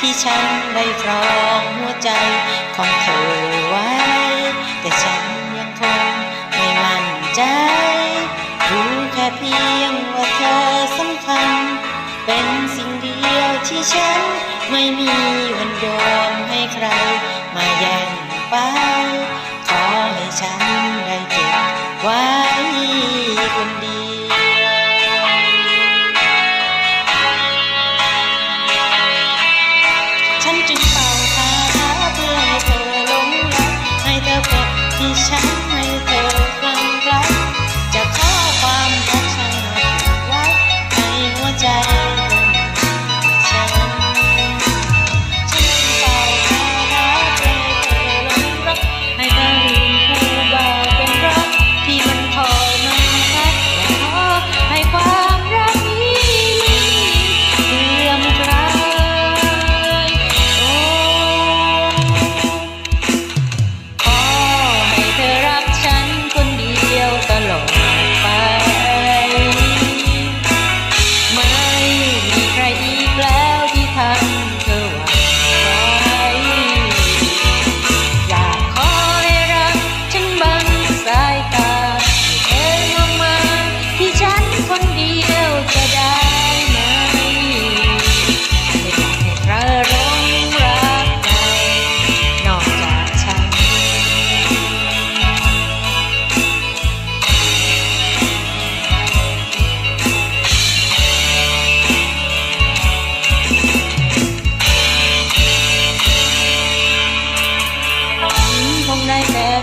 ที่ฉันได้ครองหัวใจของเธอไว้ แต่ฉันยังคงไม่มั่นใจ รู้แค่เพียงว่าเธอสำคัญ เป็นสิ่งเดียวที่ฉันไม่มีวันยอมให้ใคร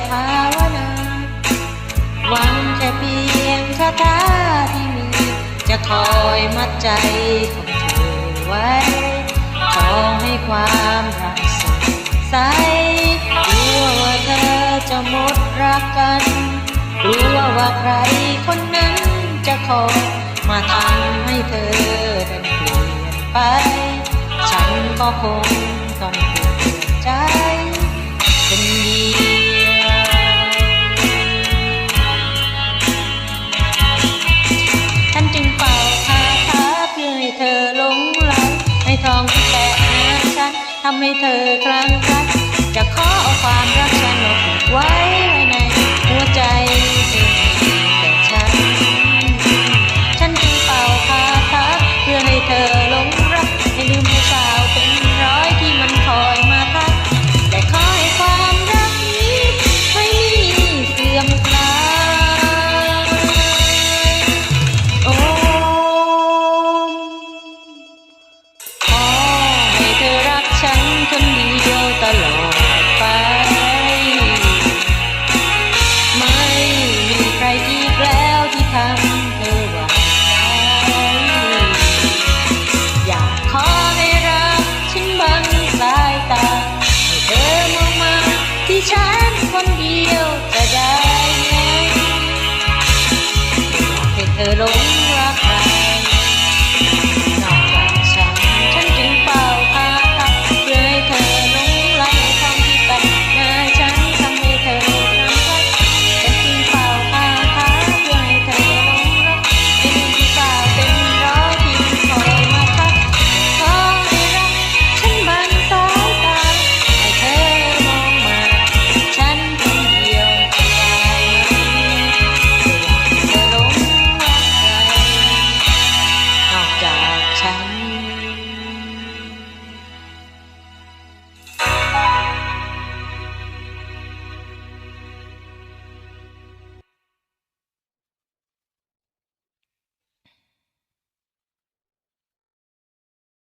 ภาวนาหวังแค่เพียงคาถาที่มี จะคอยมัดใจของเธอไว้ขอให้ความรักสดใสกลัวว่าเธอจะหมดรักกันกลัวว่าใครคนนั้นจะคอยมาทำให้เธอเปลี่ยนไป ฉันก็คง ทำให้เธอคลั่งไคล้จะขอเอาความรักฉันมา